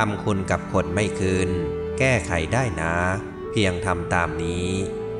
ทำคุณกับคนไม่คืน แก้ไขได้นะ เพียงทำตามนี้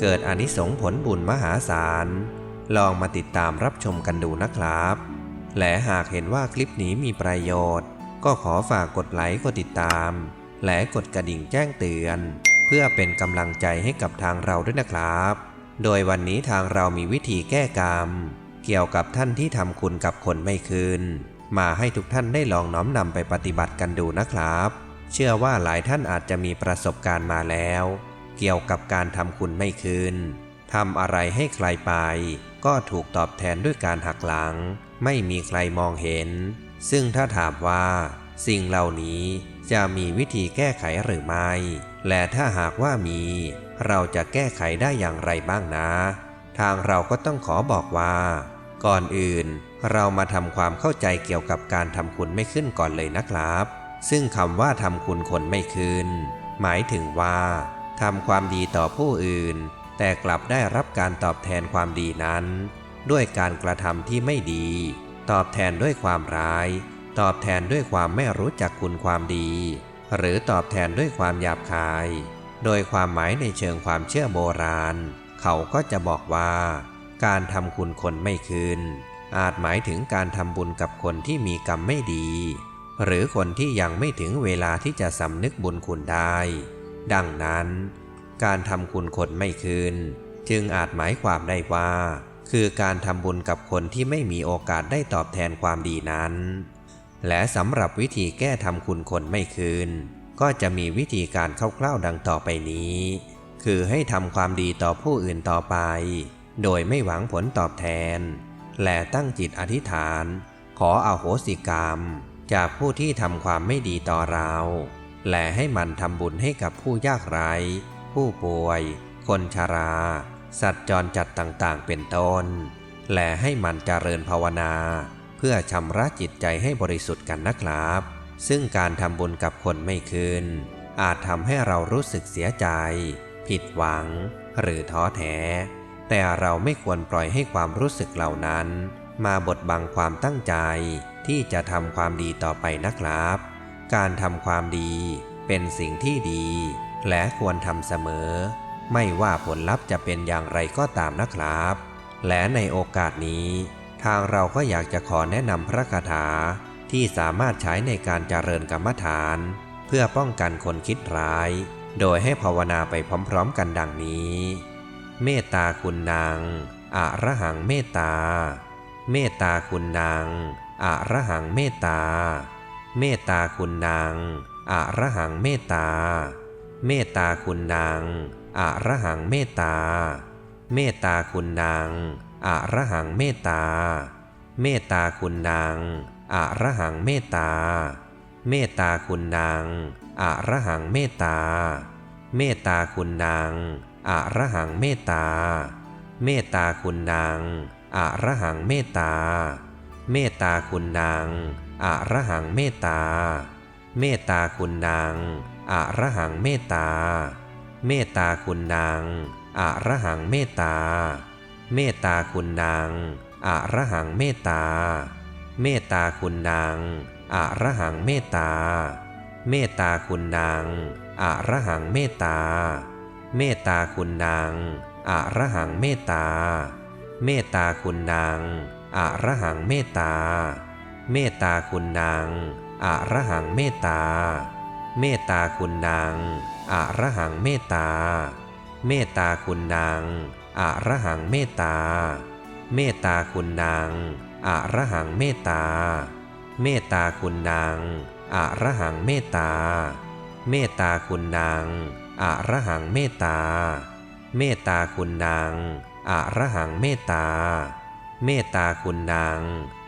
เกิดอนิสงผลบุญมหาศาล ลองมาติดตามรับชมกันดูนะครับ และหากเห็นว่าคลิปนี้มีประโยชน์ ก็ขอฝากกดไลค์กดติดตาม และกดกระดิ่งแจ้งเตือน เพื่อเป็นกำลังใจให้กับทางเราด้วยนะครับ โดยวันนี้ทางเรามีวิธีแก้กรรม เกี่ยวกับท่านที่ทำคุณกับคนไม่คืน มาให้ทุกท่านได้ลองน้อมนำไปปฏิบัติกันดูนะครับ เชื่อว่าหลายท่านอาจจะมีประสบการณ์มาแล้ว เกี่ยวกับการทำคุณไม่คืนทำอะไรให้ใครไป ก็ถูกตอบแทนด้วยการหักหลัง ไม่มีใครมองเห็น ซึ่งถ้าถามว่า สิ่งเหล่านี้จะมีวิธีแก้ไขหรือไม่ และถ้าหากว่ามี เราจะแก้ไขได้อย่างไรบ้างนะ ทางเราก็ต้องขอบอกว่า ก่อนอื่น เรามาทำความเข้าใจเกี่ยวกับการทำคุณไม่ขึ้นก่อนเลยนะครับ ซึ่งคำว่าทำคุณคนไม่คืนหมายถึงว่าทำความดีต่อผู้อื่น แต่กลับได้รับการตอบแทนความดีนั้น ด้วยการกระทำที่ไม่ดี ตอบแทนด้วยความร้าย ตอบแทนด้วยความไม่รู้จักคุณความดี หรือตอบแทนด้วยความหยาบคาย โดยความหมายในเชิงความเชื่อโบราณ เขาก็จะบอกว่า การทำคุณคนไม่คืน อาจหมายถึงการทำบุญกับคนที่มีกรรมไม่ดี หรือคนที่ยังไม่ถึงเวลาที่จะสำนึกบุญคุณได้ ดังนั้น การทำคุณคนไม่คืน จึงอาจหมายความได้ว่า คือการทำบุญกับคนที่ไม่มีโอกาสได้ตอบแทนความดีนั้น และสำหรับวิธีแก้ทำคุณคนไม่คืน ก็จะมีวิธีการคร่าวๆดังต่อไปนี้ คือให้ทำความดีต่อผู้อื่นต่อไป โดยไม่หวังผลตอบแทน และตั้งจิตอธิษฐาน ขออโหสิกรรม จากผู้ที่ทำความไม่ดีต่อเรา และให้มันทำบุญให้กับผู้ยากไร้ ผู้ป่วย คนชรา สัตว์จรจัดต่างๆ เป็นต้น และให้มันเจริญภาวนา เพื่อชำระจิตใจให้บริสุทธิ์กันนะครับ ซึ่งการทำบุญกับคนไม่คืน อาจทำให้เรารู้สึกเสียใจ ผิดหวัง หรือท้อแท้ แต่เราไม่ควรปล่อยให้ความรู้สึกเหล่านั้น มาบดบังความตั้งใจที่จะทำความดีต่อไปนะครับ การทำความดีเป็นสิ่งที่ดี และควรทำเสมอ ไม่ว่าผลลัพธ์จะเป็นอย่างไรก็ตามนะครับ และในโอกาสนี้ ทางเราก็อยากจะขอแนะนำพระคาถาที่สามารถใช้ในการเจริญกรรมฐาน เพื่อป้องกันคนคิดร้าย โดยให้ภาวนาไปพร้อมๆกันดังนี้ เมตตาคุณนางอะระหังเมตตา เมตตาคุณนางอะระหังเมตตา เมตตาคุณนางอะระหังเมตตา เมตตาคุณนางอะระหังเมตตา เมตตาคุณนางอะระหังเมตตา เมตตาคุณนางอะระหังเมตตา เมตตาคุณนางอะระหังเมตตา เมตตาคุณนาง อะระหังเมตตา เมตตาคุณนางอะระหังเมตตา เมตตาคุณนางอะระหังเมตตา เมตตาคุณนางอะระหังเมตตา เมตตาคุณนางอะระหังเมตตา เมตตาคุณนางอะระหังเมตตา เมตตาคุณนางอะระหังเมตตา เมตตาคุณนางอะระหังเมตตา เมตตาคุณนางอะระหังเมตตา เมตตาคุณนางอะระหังเมตตา เมตตาคุณนางอะระหังเมตตา เมตตาคุณนางอะระหังเมตตา เมตตาคุณนางอะระหังเมตตา เมตตาคุณนางอะระหังเมตตา เมตตาคุณนางอะระหังเมตตา เมตตาคุณนาง อะระหังเมตตา เมตตาคุณนางอะระหังเมตตา เมตตาคุณนาง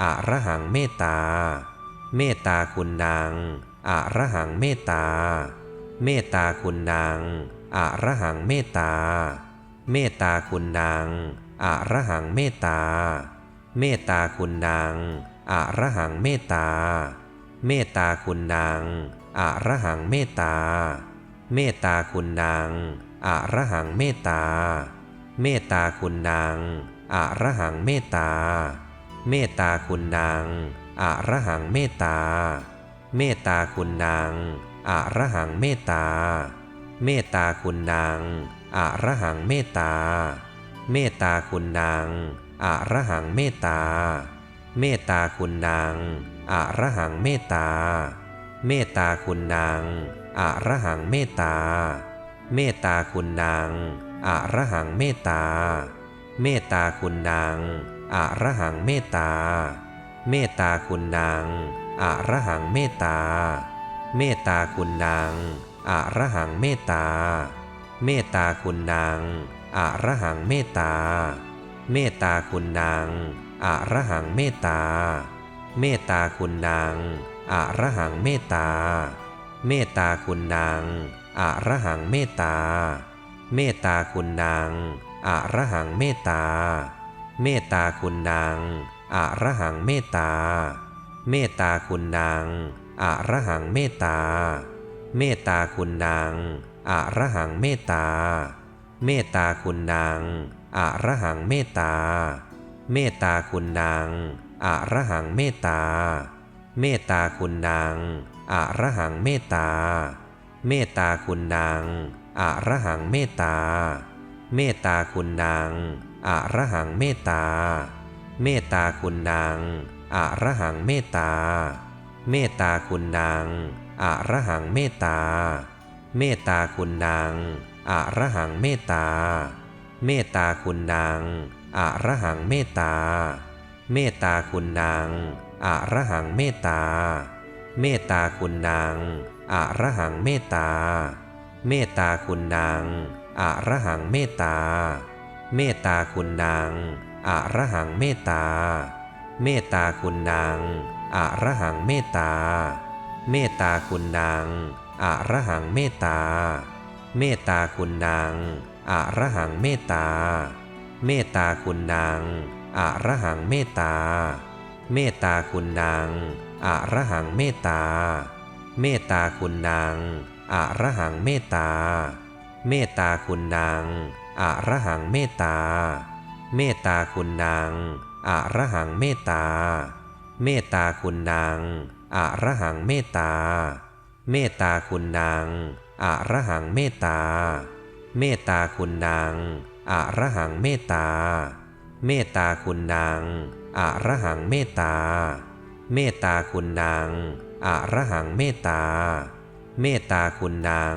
อะระหังเมตตา เมตตาคุณนางอะระหังเมตตา เมตตาคุณนางอะระหังเมตตา เมตตาคุณนางอะระหังเมตตา เมตตาคุณนางอะระหังเมตตา เมตตาคุณนางอะระหังเมตตา เมตตาคุณนางอะระหังเมตตา เมตตาคุณนางอะระหังเมตตา เมตตาคุณนางอะระหังเมตตา เมตตาคุณนางอะระหังเมตตา เมตตาคุณนางอะระหังเมตตา เมตตาคุณนางอะระหังเมตตา เมตตาคุณนางอะระหังเมตตา เมตตาคุณนางอะระหังเมตตา เมตตาคุณนางอะระหังเมตตา เมตตาคุณนางอะระหังเมตตา เมตตาคุณนางอะระหังเมตตา เมตตาคุณนางอะระหังเมตตา เมตตาคุณนางอะระหังเมตตา เมตตาคุณนางอะระหังเมตตา เมตตาคุณนาง อะระหังเมตตา เมตตาคุณนางอะระหังเมตตา เมตตาคุณนางอะระหังเมตตา เมตตาคุณนางอะระหังเมตตา เมตตาคุณนางอะระหังเมตตา เมตตาคุณนางอะระหังเมตตา เมตตาคุณนางอะระหังเมตตา เมตตาคุณนางอะระหังเมตตา เมตตาคุณนางอะระหังเมตตา เมตตาคุณนางอะระหังเมตตา เมตตาคุณนางอะระหังเมตตา เมตตาคุณนางอะระหังเมตตา เมตตาคุณนางอะระหังเมตตา เมตตาคุณนางอะระหังเมตตา เมตตาคุณนางอะระหังเมตตา เมตตาคุณนาง อะระหังเมตตา เมตตาคุณนางอะระหังเมตตา เมตตาคุณนางอะระหังเมตตา เมตตาคุณนางอะระหังเมตตา เมตตาคุณนางอะระหังเมตตา เมตตาคุณนางอะระหังเมตตา เมตตาคุณนางอะระหังเมตตา เมตตาคุณนางอะระหังเมตตา เมตตาคุณนางอะระหังเมตตา เมตตาคุณนางอะระหังเมตตา เมตตาคุณนางอะระหังเมตตา เมตตาคุณนางอะระหังเมตตา เมตตาคุณนางอะระหังเมตตา เมตตาคุณนางอะระหังเมตตา เมตตาคุณนางอะระหังเมตตา เมตตาคุณนางอะระหังเมตตาเมตตาคุณนางอะระหังเมตตาเมตตาคุณนาง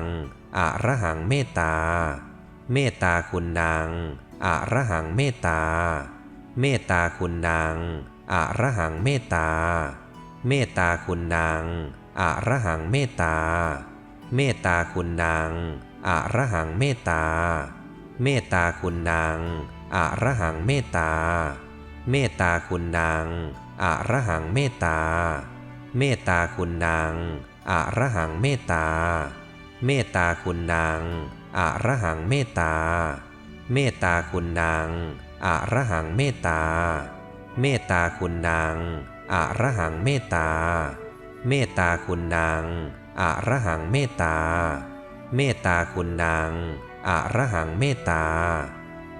อะระหังเมตตาเมตตาคุณนางอะระหังเมตตาเมตตาคุณนางอะระหังเมตตาเมตตาคุณนางอะระหังเมตตา เมตตาคุณนางอระหังเมตตา เมตตาคุณนาง อะระหังเมตตา เมตตาคุณนางอะระหังเมตตา เมตตาคุณนางอะระหังเมตตา เมตตาคุณนางอะระหังเมตตา เมตตาคุณนางอะระหังเมตตา เมตตาคุณนางอะระหังเมตตา เมตตาคุณนางอะระหังเมตตา เมตตาคุณนางอะระหังเมตตา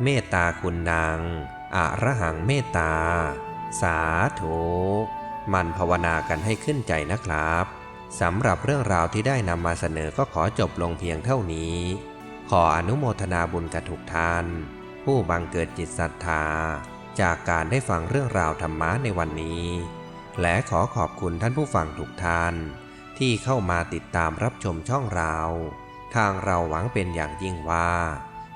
เมตตาคุณนางอะระหังเมตตา สาธุมันภาวนากันให้ขึ้นใจนะครับสำหรับเรื่องราวที่ได้นำมาเสนอก็ขอจบลงเพียงเท่านี้ ขออนุโมทนาบุญกับทุกท่าน ผู้บังเกิดจิตศรัทธา จากการได้ฟังเรื่องราวธรรมะในวันนี้ และขอขอบคุณท่านผู้ฟังทุกท่าน ที่เข้ามาติดตามรับชมช่องเรา ทางเราหวังเป็นอย่างยิ่งว่า